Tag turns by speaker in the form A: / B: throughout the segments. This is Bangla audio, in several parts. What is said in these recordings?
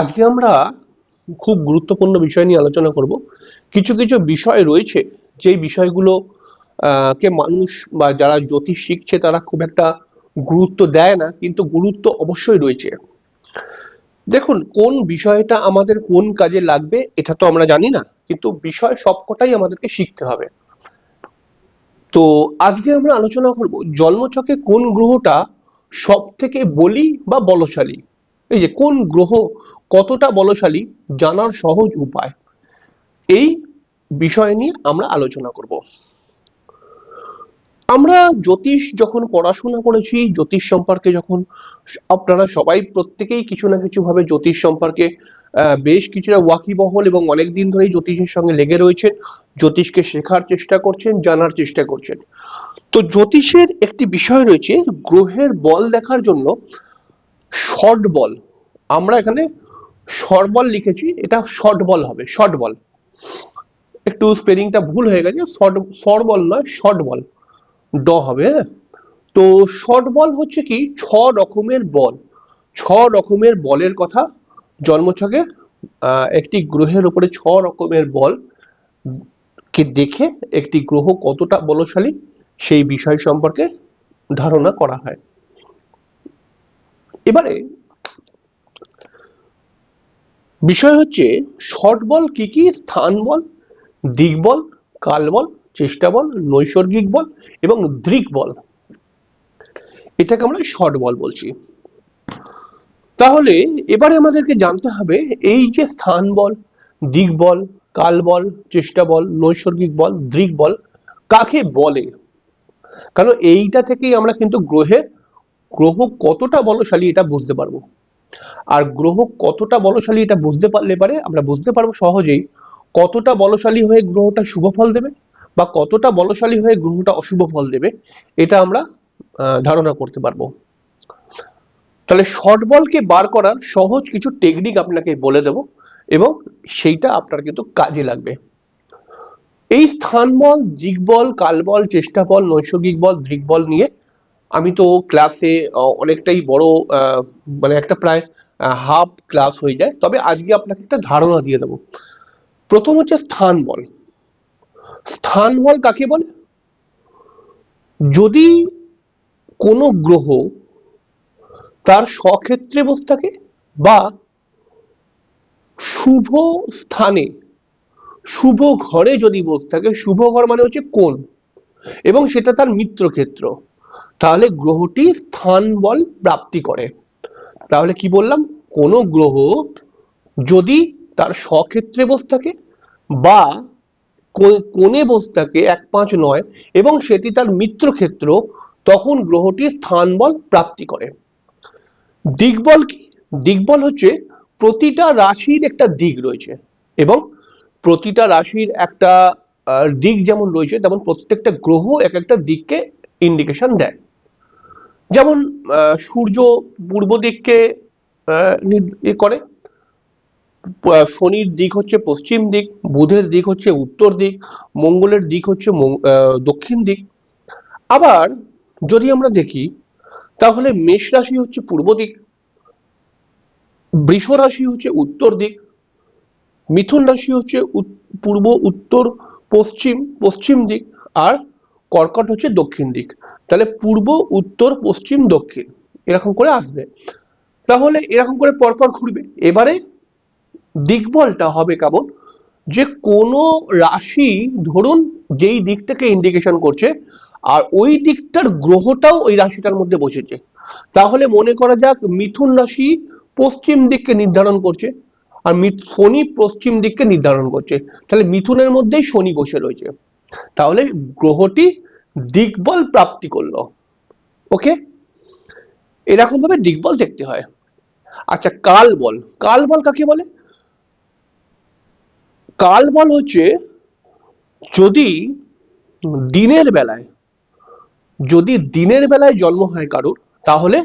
A: আজকে আমরা খুব গুরুত্বপূর্ণ বিষয় নিয়ে আলোচনা করব। কিছু কিছু বিষয় রয়েছে যেই বিষয়গুলো কে মানুষ বা যারা জ্যোতিষ শিখছে তারা খুব একটা গুরুত্ব দেয় না, কিন্তু গুরুত্ব অবশ্যই রয়েছে। দেখুন, কোন বিষয়টা আমাদের কোন কাজে লাগবে এটা তো আমরা জানি না, কিন্তু বিষয় সবকটাই আমাদেরকে শিখতে হবে। তো আজকে আমরা আলোচনা করব জন্মছকে কোন গ্রহটা সব বলি বা বলশালী? এই যে কোন গ্রহ কতটা বলশালী জানার সহজ উপায়? এই বিষয় নিয়ে আমরা আলোচনা করব। আমরা জ্যোতিষ যখন পড়াশোনা করেছি, জ্যোতিষ সম্পর্কে যখন আপনারা সবাই প্রত্যেকেই কিছু না কিছু ভাবে জ্যোতিষ সম্পর্কে বেশ কিছুটা ওয়াকিবহল এবং অনেক দিন ধরেই জ্যোতিষের সঙ্গে লেগে রয়েছেন। জ্যোতিষকে শেখার চেষ্টা করছেন, জানার চেষ্টা করছেন। তো জ্যোতিষের একটি বিষয় রয়েছে, গ্রহের বল দেখার জন্য শর্ট বল। আমরা এখানে শর্ট বল লিখেছি, এটা শর্ট বল হবে, শর্ট বল। একটু স্পেলিংটা ভুল হয়ে গেছে, শর্ট শর্ট বল নয়, শর্ট বল। ড হবে হ্যাঁ? তো শর্ট বল হচ্ছে কি, ছ রকমের বল। ছ রকমের বলের কথা জন্মছকে একটি গ্রহের উপরে ছ রকমের বল কে দেখে একটি গ্রহ কতটা বলশালী সেই বিষয় সম্পর্কে ধারণা করা হয়। এবারে বিষয় হচ্ছে শর্ট বল কি কি, স্থান বল, দিক বল, কাল বল, চেষ্টা বল, নৈসর্গিক বল এবং দৃক বল। এটাকে আমরা শর্ট বল বলছি। তাহলে এবারে আমাদেরকে জানতে হবে এই যে স্থান বল, দিক বল, কাল বল, চেষ্টা বল, নৈসর্গিক বল, দৃক বল, কাকে বলে? কারণ এইটা থেকেই আমরা কিন্তু গ্রহের, গ্রহ কতটা বলশালী এটা বুঝতে পারব। আর গ্রহ কতটা বলশালী এটা বুঝতে পারলে পারে আমরা বুঝতে পারব সহজেই কতটা বলশালী হয়ে গ্রহটা শুভ ফল দেবে বা কতটা বলশালী হয়ে গ্রহটা অশুভ ফল দেবে, এটা আমরা ধারণা করতে পারব। তাহলে শর্ট বলকে বার করার সহজ কিছু টেকনিক আপনাকে বলে দেব এবং সেইটা আপনার কিন্তু কাজে লাগবে। এই স্থান বল দিক বল, কাল বল, চেষ্টা বল, নৈসর্গিক বল দৃক বল নিয়ে আমি তো ক্লাসে অনেকটাই বড় মানে একটা প্রায় হাফ ক্লাস হয়ে যায়। তবে আজকে আপনাকে একটা ধারণা দিয়ে দেবো। প্রথম হচ্ছে স্থান বল। স্থান বল কাকে বলে? যদি কোনো গ্রহ তার স্বক্ষেত্রে বসে থাকে বা শুভ স্থানে, শুভ ঘরে যদি বসে থাকে, শুভ ঘর মানে হচ্ছে কোন এবং সেটা তার মিত্রক্ষেত্র। তাহলে গ্রহটি স্থান বল প্রাপ্তি করে। তাহলে কি বললাম? কোন গ্রহ যদি তার স্বক্ষেত্রে বসে থাকে বা কোণে বসে থাকে এক পাঁচ নয় এবং সেটি তার মিত্রক্ষেত্র, তখন গ্রহটি স্থান বল প্রাপ্তি করে। দিকবল কি? দিকবল হচ্ছে প্রতিটা রাশির একটা দিক রয়েছে এবং প্রতিটা রাশির একটা দিক যেমন রয়েছে তেমন প্রত্যেকটা গ্রহ এক একটা দিককে ইন্ডিকেশন দেয়। যেমন সূর্য পূর্ব দিককে করে। শনির দিক হচ্ছে পশ্চিম দিক, বুধের দিক হচ্ছে উত্তর দিক, মঙ্গলের দিক হচ্ছে দক্ষিণ দিক। আবার যদি আমরা দেখি তাহলে মেষ রাশি হচ্ছে পূর্ব দিক, বৃষ রাশি হচ্ছে উত্তর দিক, মিথুন রাশি হচ্ছে পূর্ব, উত্তর, পশ্চিম পশ্চিম দিক আর কর্কট হচ্ছে দক্ষিণ দিক। তাহলে পূর্ব, উত্তর, পশ্চিম, দক্ষিণ এরকম করে আসবে। তাহলে এরকম করে পরপর ঘুরবে। এবারে দিকবলটা হবে কেমন? যে কোনো রাশি ধরুন যেই দিকটাকে ইন্ডিকেশন করছে আর ওই দিকটার গ্রহটাও ওই রাশিটার মধ্যে বসেছে। তাহলে মনে করা যাক, মিথুন রাশি পশ্চিম দিককে নির্ধারণ করছে আর শনি পশ্চিম দিককে নির্ধারণ করছে। তাহলে মিথুনের মধ্যেই শনি বসে রয়েছে। তাহলে গ্রহটি দিকবল প্রাপ্তি করল। ওকে? এরকম ভাবে দিকবল দেখতে হয়। আচ্ছা কাল বল কাল বল কাকে বলে? কাল বল হচ্ছে যদি দিনের বেলায় যদি দিনের বেলায় জন্ম হয় কারোর, তাহলে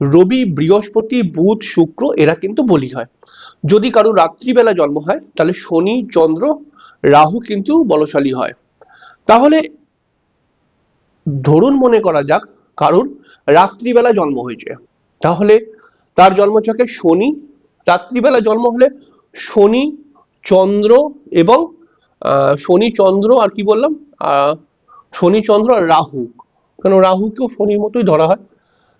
A: রবি, বৃহস্পতি, বুধ, শুক্র এরা কিন্তু বলি হয়। যদি কারোর রাত্রিবেলা জন্ম হয়, তাহলে শনি, চন্দ্র, রাহু কিন্তু বলশালী হয়। তাহলে ধরুন মনে করা যাক, কারোর রাত্রিবেলা জন্ম হয়েছে। তাহলে তার জন্মছকে শনি, রাত্রিবেলা জন্ম হলে শনি, চন্দ্র এবং শনি, চন্দ্র আর কি বললাম? শনি, চন্দ্র আর রাহু। কেন রাহুকেও শনির মতোই ধরা হয়?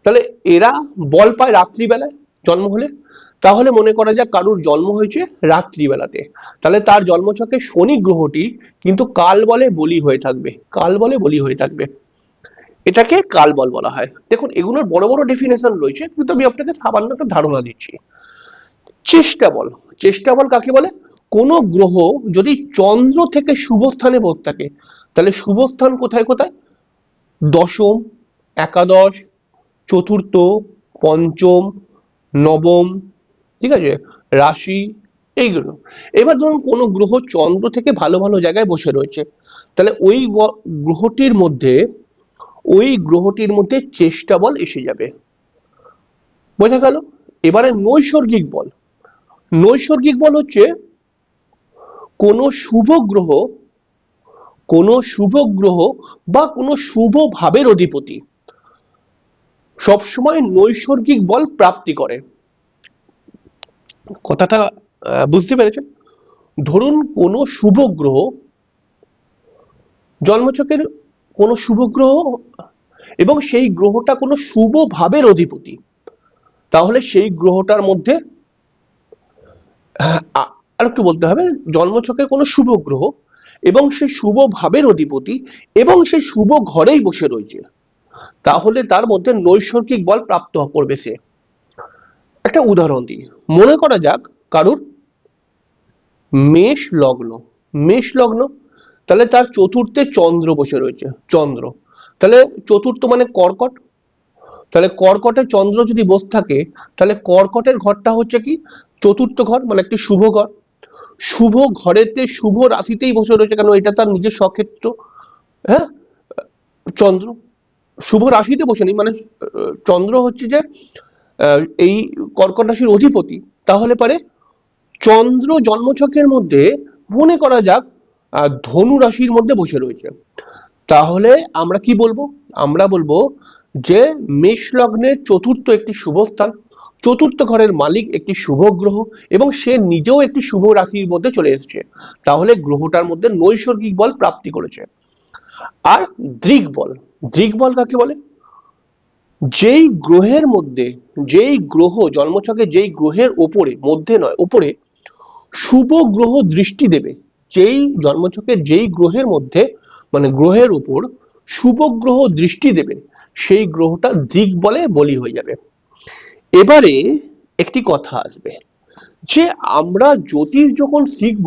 A: তাহলে এরা বল পায় রাত্রিবেলায় জন্ম হলে। তাহলে মনে করা যাক কারুর জন্ম হয়েছে রাত্রিবেলাতে। তাহলে তার জন্মছকে শনি গ্রহটি কিন্তু কাল বলে বলি হয়ে থাকবে। কাল বলে বলি হয়ে থাকবে। এটাকে কাল বল বলা হয়। দেখুন, এগুলোর বড় বড় ডেফিনেশন রয়েছে, কিন্তু আমি আপনাকে সামান্য একটা ধারণা দিচ্ছি। চেষ্টা বল। চেষ্টা বল কাকে বলে? কোন গ্রহ যদি চন্দ্র থেকে শুভ স্থানে বসে থাকে, তাহলে শুভ স্থান কোথায় কোথায়? দশম, একাদশ, চতুর্থ, পঞ্চম, নবম, ঠিক আছে? রাশি, এইগুলো। এবার ধরুন কোনো গ্রহ চন্দ্র থেকে ভালো ভালো জায়গায় বসে রয়েছে। তাহলে ওই গ্রহটির মধ্যে, ওই গ্রহটির মধ্যে চেষ্টা বল এসে যাবে। বোঝা গেল? এবারে নৈসর্গিক বল। নৈসর্গিক বল হচ্ছে কোনো শুভ গ্রহ কোনো শুভ গ্রহ বা কোনো শুভ ভাবের অধিপতি। সবসময় নৈসর্গিক বল প্রাপ্তি করে। কথাটা বুঝতে পেরেছেন? ধরুন কোনো শুভ গ্রহ জন্মছকের কোনো শুভ গ্রহ এবং সেই গ্রহটা কোনো শুভ ভাবের অধিপতি। তাহলে সেই গ্রহটার মধ্যে আর একটু বলতে হবে, জন্মচকের কোনো শুভ গ্রহ এবং সে শুভ ভাবের অধিপতি এবং সে শুভ ঘরেই বসে রয়েছে। তাহলে তার মধ্যে নৈসর্গিক বল প্রাপ্ত করবে সে। একটা উদাহরণ দিই। মনে করা যাক কারুর মেষ লগ্ন। মেষ লগ্ন, তাহলে তার চতুর্থে চন্দ্র বসে রয়েছে, চন্দ্র। তাহলে চতুর্থ মানে কর্কট। তাহলে কর্কটে চন্দ্র যদি বসে থাকে, তাহলে কর্কটের ঘরটা হচ্ছে কি? চতুর্থ ঘর মানে একটি শুভ ঘর। শুভ ঘরেতে শুভ রাশিতেই বসে রয়েছে কেন? এটা তার নিজের স্বক্ষেত্র। হ্যাঁ? চন্দ্র শুভ রাশিতে বসে নেই। মানে চন্দ্র হচ্ছে যে এই কর্কট রাশির অধিপতি। তাহলে পারে চন্দ্র জন্মছকের মধ্যে, মনে করা যাক ধনু রাশির মধ্যে বসে রয়েছে। তাহলে আমরা কি বলব? আমরা বলব যে, মেষ লগ্নের চতুর্থ একটি শুভ স্থান। চতুর্থ ঘরের মালিক একটি শুভ গ্রহ এবং সে নিজেও একটি শুভ রাশির মধ্যে চলে এসেছে। তাহলে গ্রহটার মধ্যে নৈসর্গিক বল প্রাপ্তি করেছে। আর দৃক বল দৃক বল কাকে বলে? যেই গ্রহের মধ্যে, যেই গ্রহ জন্মছকে যেই গ্রহের ওপরে, মধ্যে নয় ওপরে শুভ গ্রহ দৃষ্টি দেবে। যেই জন্মছকের যেই গ্রহের মধ্যে মানে গ্রহের উপর শুভ গ্রহ দৃষ্টি দেবে, সেই গ্রহটা দিক বলে বলি হয়ে যাবে। এবারে একটি কথা আসবে যে আমরা জ্যোতিষ যখন শিখব,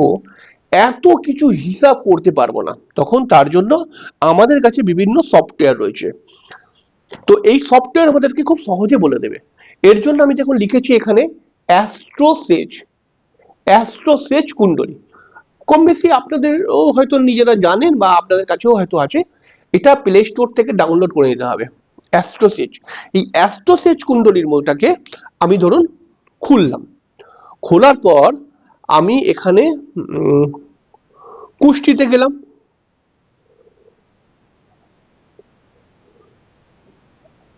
A: এত কিছু হিসাব করতে পারব না। তখন তার জন্য আমাদের কাছে বিভিন্ন সফটওয়্যার রয়েছে। তো এই সফটওয়্যার আমাদেরকে খুব সহজে বলে দেবে। এর জন্য আমি যখন লিখেছি এখানে অ্যাস্ট্রোসেজ অ্যাস্ট্রোসেজ কুণ্ডলী। কম বেশি আপনাদেরও হয়তো নিজেরা জানেন বা আপনাদের কাছেও হয়তো আছে। এটা প্লে স্টোর থেকে ডাউনলোড করে নিতে হবে। অ্যাস্ট্রোসেজ। এই অ্যাস্ট্রোসেজ কুণ্ডলীর মধ্যটাকে আমি ধরুন খুললাম। খোলার পর আমি এখানে কুষ্টিতে গেলাম।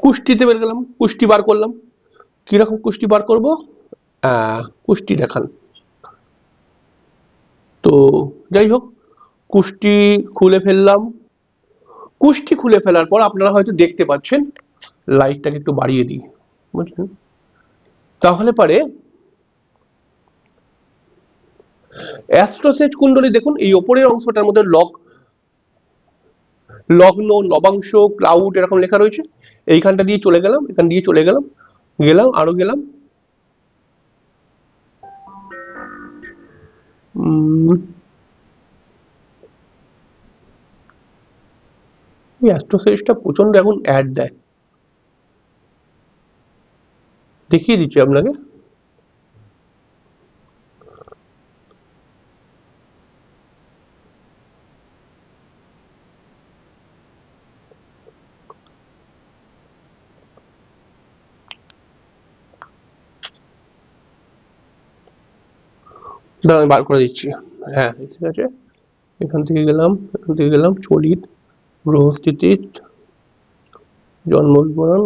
A: কুষ্টিতে বের গেলাম, কুষ্টি বার করলাম। কীরকম কুষ্টি বার করব? কুষ্টি দেখান। তো যাই হোক, কুষ্টি খুলে ফেললাম। কুষ্টি খুলে ফেলার পর আপনারা হয়তো দেখতে পাচ্ছেন লাইটটাকে একটু বাড়িয়ে দিই বুঝলেন? তাহলে পারে অ্যাস্ট্রোসেজ কুণ্ডলী দেখুন এই ওপরের অংশটার মধ্যে লগ লগ্ন নবাংশ ক্লাউড এরকম লেখা রয়েছে। এইখানটা দিয়ে চলে গেলাম এখান দিয়ে চলে গেলাম গেলাম আরও গেলাম। উম, এই অ্যাস্ট্রোসেজটা প্রচণ্ড এখন অ্যাড দেয়। দেখিয়ে দিচ্ছি আপনাকে। দাঁড়ান, আমি বার করে দিচ্ছি। হ্যাঁ ঠিক আছে এখান থেকে গেলাম, এখান থেকে গেলাম, চলিত। গ্রহস্থিতি জন্ম বিবরণ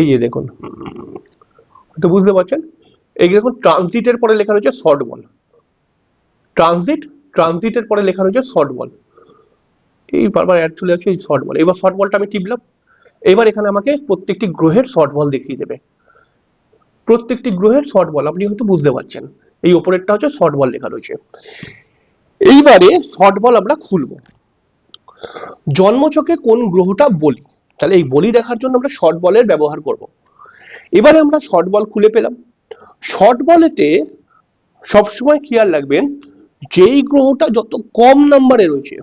A: এই যে দেখুন, তো বুঝতে পারছেন? এই দেখুন ট্রানজিটের পরে লেখা রয়েছে শর্ট বল ট্রানজিট ট্রানজিটের পরে লেখা রয়েছে শর্ট বল এই বারবার অ্যাড চলে যাচ্ছে এই শর্ট বল এবার শর্ট বলটা আমি টিপলাম। এবার এখানে আমাকে প্রত্যেকটি গ্রহের শর্ট বল দেখিয়ে দেবে। প্রত্যেকটি গ্রহের শর্ট বল আপনি হয়তো বুঝতে পারছেন। এই ওপরেরটা হচ্ছে শর্ট বল লেখা রয়েছে। এইবারে শর্ট বল আমরা খুলবো। জন্মছকে কোন গ্রহটা বলি? তাহলে এই বলি দেখার জন্য আমরা শর্ট বলের ব্যবহার করব। এবারে আমরা শর্ট বল খুলে পেলাম। শর্ট বলেতে সবসময় খেয়াল রাখবেন, যেই গ্রহটা যত কম নাম্বারে রয়েছে,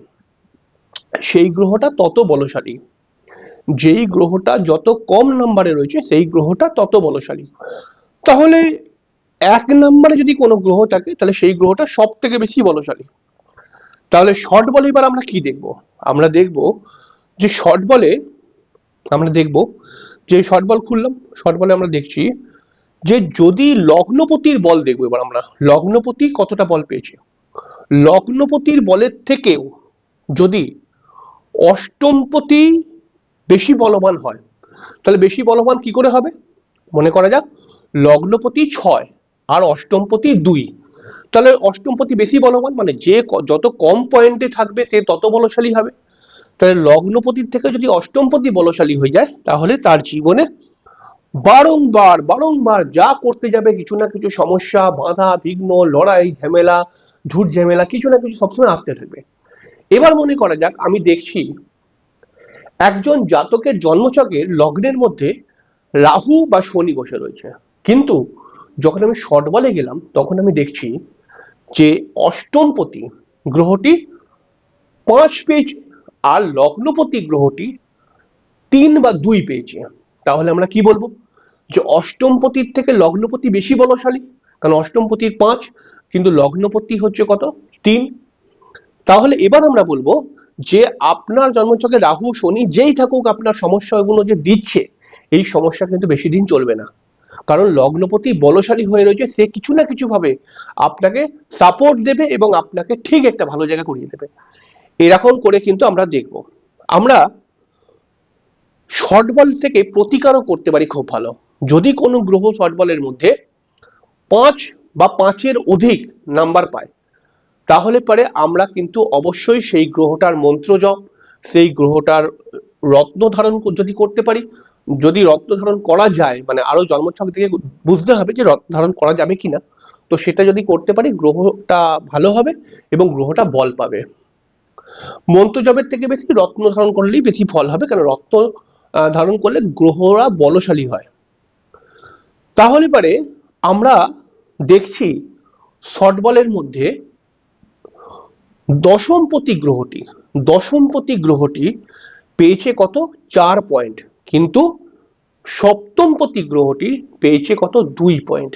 A: সেই গ্রহটা তত বলশালী। যেই গ্রহটা যত কম নাম্বারে রয়েছে, সেই গ্রহটা তত বলশালী। তাহলে এক নম্বরে যদি কোনো গ্রহ থাকে, তাহলে সেই গ্রহটা সব থেকে বেশি বলশালী। তাহলে শর্ট বলে এবার আমরা কি দেখব? আমরা দেখব যে শর্ট বলে আমরা দেখব যে শর্ট বল খুললাম শর্ট বলে আমরা দেখছি যে যদি লগ্নপতির বল দেখব এবার আমরা, লগ্নপতি কতটা বল পেয়েছে? লগ্নপতির বলের থেকেও যদি অষ্টমপতি বেশি বলবান হয়, তাহলে বেশি বলবান কি করে হবে? মনে করা যাক, লগ্নপতি ছয়। আর অষ্টমপতি দুই। তাহলে অষ্টমপতি বেশি বলবান মানে যে যত কম পয়েন্টে থাকবে, সে তত বলশালী হবে। তাহলে লগ্নপতির থেকে যদি অষ্টমপতি বলশালী হয়ে যায়, তাহলে তার জীবনে বারংবার বারংবার যা করতে যাবে, কিছু না কিছু সমস্যা, বাধা, বিঘ্ন, লড়াই, ঝামেলা, ঝুট ঝামেলা, কিছু না কিছু সবসময় আসতে থাকবে। এবার মনে করা যাক, আমি দেখছি একজন জাতকের জন্মচকের লগ্নের মধ্যে রাহু বা শনি বসে রয়েছে। কিন্তু যখন আমি শর্ট বলে গেলাম, তখন আমি দেখছি যে অষ্টমপতি গ্রহটি, পাঁচ পেয়েছে আর লগ্নপতি গ্রহটি তিন বা দুই পেয়েছে তাহলে আমরা কি বলব? যে অষ্টমপতির থেকে লগ্নপতি বেশি বলশালী, কারণ অষ্টমপতির পাঁচ, কিন্তু লগ্নপতি হচ্ছে কত? তিন। তাহলে এবার আমরা বলব যে আপনার জন্মচকে রাহু শনি যেই থাকুক, আপনার সমস্যাগুলো যে দিচ্ছে, এই সমস্যা কিন্তু বেশি দিন চলবে না। কারণ লগ্নপতি বলশালী হয়ে রয়েছে, সে কিছু না কিছু ভাবে আপনাকে সাপোর্ট দেবে এবং আপনাকে ঠিক একটা ভালো জায়গা করিয়ে দেবে। এরকম করে কিন্তু আমরা দেখব। আমরা শর্ট বল থেকে প্রতিকারও করতে পারি খুব ভালো। যদি কোনো গ্রহ শর্ট বলের মধ্যে পাঁচ বা পাঁচের অধিক নাম্বার পায়, তাহলে পরে আমরা কিন্তু অবশ্যই সেই গ্রহটার মন্ত্র জপ, সেই গ্রহটার রত্ন ধারণ যদি করতে পারি যদি রত্ন ধারণ করা যায় মানে আরও জন্মছক থেকে বুঝতে হবে যে রত্ন ধারণ করা যাবে কিনা, তো সেটা যদি করতে পারি গ্রহটা ভালো হবে এবং গ্রহটা বল পাবে। মন্ত্র জপের থেকে বেশি রত্ন ধারণ করলেই বেশি ফল হবে কারণ রত্ন ধারণ করলে গ্রহরা বলশালী হয়। তাহলে পারে আমরা দেখছি শর্ট বলের মধ্যে দশমপতি গ্রহটি দশমপতি গ্রহটি পেয়েছে কত? চার পয়েন্ট কিন্তু সপ্তমপতি গ্রহটি পেয়েছে কত? দুই পয়েন্ট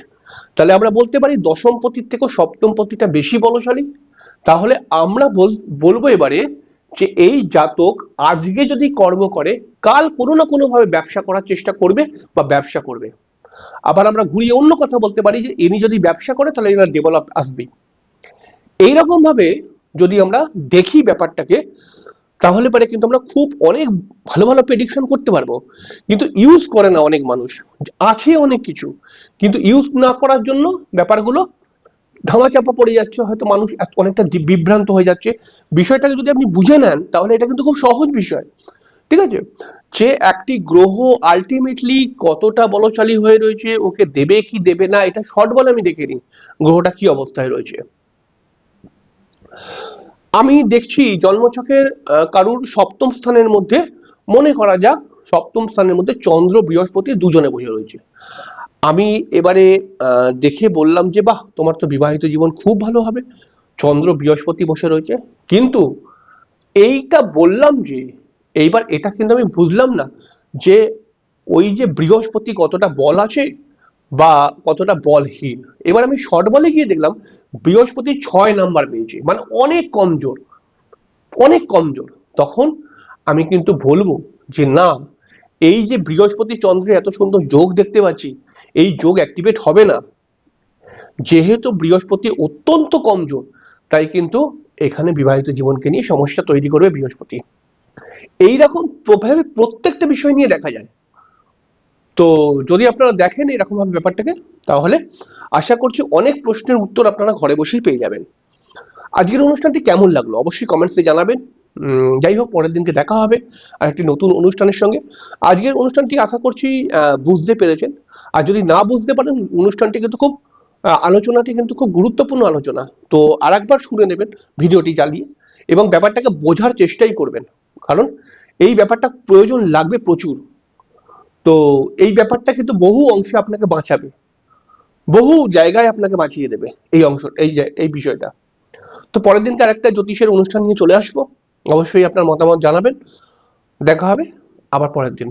A: তাহলে আমরা বলতে পারি দশমপতির থেকে সপ্তমপতিটা বেশি বলশালী। তাহলে আমরা বলব এবারে যে এই জাতক আজকে যদি কর্ম করে, কাল কোনো না কোনো ভাবে ব্যবসা করার চেষ্টা করবে বা ব্যবসা করবে। আবার আমরা ঘুরিয়ে অন্য কথা বলতে পারি যে ইনি যদি ব্যবসা করে, তাহলে এনার ডেভেলপ আসবে এইরকম ভাবে যদি আমরা দেখি ব্যাপারটাকে তাহলে পরে কিন্তু আমরা খুব অনেক ভালো ভালো প্রেডিকশন করতে পারব। কিন্তু ইউজ করে না অনেক মানুষ। আছে অনেক কিছু। কিন্তু ইউজ না করার জন্য ব্যাপারগুলো ধামাচাপা পড়ে যাচ্ছে। হয়তো মানুষ অনেকটা বিভ্রান্ত হয়ে যাচ্ছে। বিষয়টাকে যদি আপনি বুঝে নেন, তাহলে এটা কিন্তু খুব সহজ বিষয়। ঠিক আছে? যে একটি গ্রহ আলটিমেটলি কতটা বলশালী হয়ে রয়েছে, ওকে দেবে কি দেবে না, এটা শর্ট বলে আমি দেখে নিই। গ্রহটা কি অবস্থায় রয়েছে? আমি দেখছি জন্মছকের কারুর সপ্তম স্থানের মধ্যে, মনে করা যাক, সপ্তম স্থানের মধ্যে চন্দ্র, বৃহস্পতি দুজনে বসে রয়েছে। আমি এবারে দেখে বললাম যে, বাহ, তোমার তো বিবাহিত জীবন খুব ভালো হবে। চন্দ্র, বৃহস্পতি বসে রয়েছে। কিন্তু এইটা বললাম যে, এইবার এটা কিন্তু আমি বুঝলাম না যে, ওই যে বৃহস্পতি কতটা বল আছে বা কতটা বলহীন। এবার আমি শর্ট বলে গিয়ে দেখলাম, বৃহস্পতি ছয় নাম্বার পেয়েছে। মানে অনেক কমজোর অনেক কমজোর তখন আমি কিন্তু বলব যে, না, এই যে বৃহস্পতি চন্দ্রের এত সুন্দর যোগ দেখতে পাচ্ছি, এই যোগ অ্যাক্টিভেট হবে না। যেহেতু বৃহস্পতি অত্যন্ত কমজোর তাই কিন্তু এখানে বিবাহিত জীবনকে নিয়ে সমস্যা তৈরি করবে বৃহস্পতি। এইরকম প্রভাবে প্রত্যেকটা বিষয় নিয়ে দেখা যায়। তো যদি আপনারা দেখেন এরকম ভাবে ব্যাপারটাকে, তাহলে আশা করছি অনেক প্রশ্নের উত্তর আপনারা ঘরে বসেই পেয়ে যাবেন। আজকের অনুষ্ঠানটি কেমন লাগল? অবশ্যই কমেন্টসে জানাবেন। যাই হোক, পরের দিনকে দেখা হবে আর একটি নতুন অনুষ্ঠানের সঙ্গে। আজকের অনুষ্ঠানটি আশা করছি বুঝতে পেরেছেন। আর যদি না বুঝতে পারেন, অনুষ্ঠানটি কিন্তু খুব আলোচনাটি কিন্তু খুব গুরুত্বপূর্ণ আলোচনা। তো আর একবার শুনে নেবেন ভিডিওটি চালিয়ে এবং ব্যাপারটাকে বোঝার চেষ্টাই করবেন। কারণ এই ব্যাপারটা প্রয়োজন লাগবে প্রচুর। তো এই ব্যাপারটা কিন্তু বহু অংশে আপনাকে বাঁচাবে। বহু জায়গায় আপনাকে বাঁচিয়ে দেবে এই অংশ, এই এই বিষয়টা। তো পরের দিনকে আরেকটা জ্যোতিষের অনুষ্ঠান নিয়ে চলে আসব। অবশ্যই আপনার মতামত জানাবেন। দেখা হবে আবার পরের দিন।